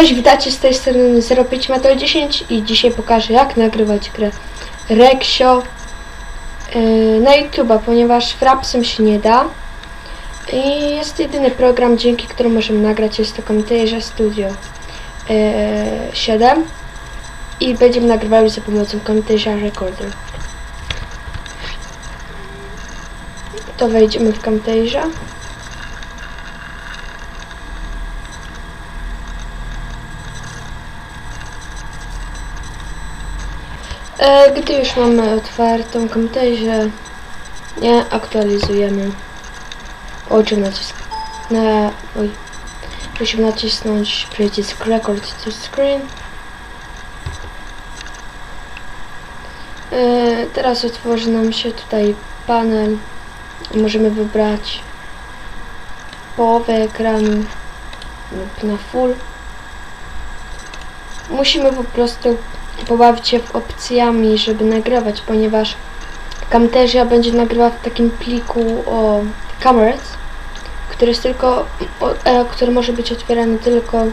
Cześć, witajcie z tej strony 05 Metal 10 i dzisiaj pokażę jak nagrywać grę Rexio yy, na YouTube'a, ponieważ Frapsem się nie da i jest jedyny program, dzięki któremu możemy nagrać, jest to Camtasia Studio yy, 7 i będziemy nagrywali za pomocą Camtasia Recorder. To wejdziemy w Camtasia. E, Gdy już mamy otwartą komputerze, nie aktualizujemy. Oczem nacisk na. Oj. Musimy nacisnąć przycisk Record to Screen. E, teraz otworzy nam się tutaj panel. Możemy wybrać połowę ekranu lub na full. Musimy po prostu pobawić się w opcjami, żeby nagrywać, ponieważ Camtasia będzie nagrywać w takim pliku o cameras, który jest tylko, o, e, który może być otwierany tylko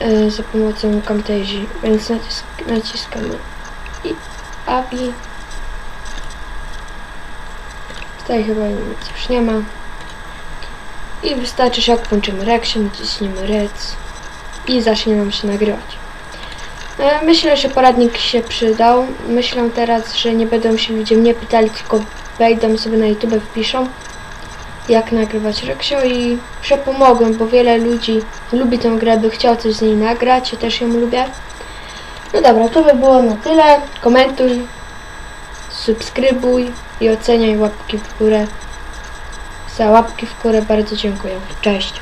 e, za pomocą Camtasii, więc nacisk, naciskamy i API. Tutaj chyba nic już nie ma. I wystarczy, że jak włączymy Rexie, naciśniemy Rec i zacznie nam się nagrywać. E, Myślę, że poradnik się przydał. Myślę teraz, że nie będą się ludzie mnie pytali, tylko wejdą sobie na YouTube, wpiszą jak nagrywać Rexio i że pomogłem, bo wiele ludzi lubi tę grę, by chciał coś z niej nagrać, ja też ją lubię. No dobra, to by było na tyle. Komentuj, subskrybuj i oceniaj łapki w górę. Za łapki w górę bardzo dziękuję. Cześć.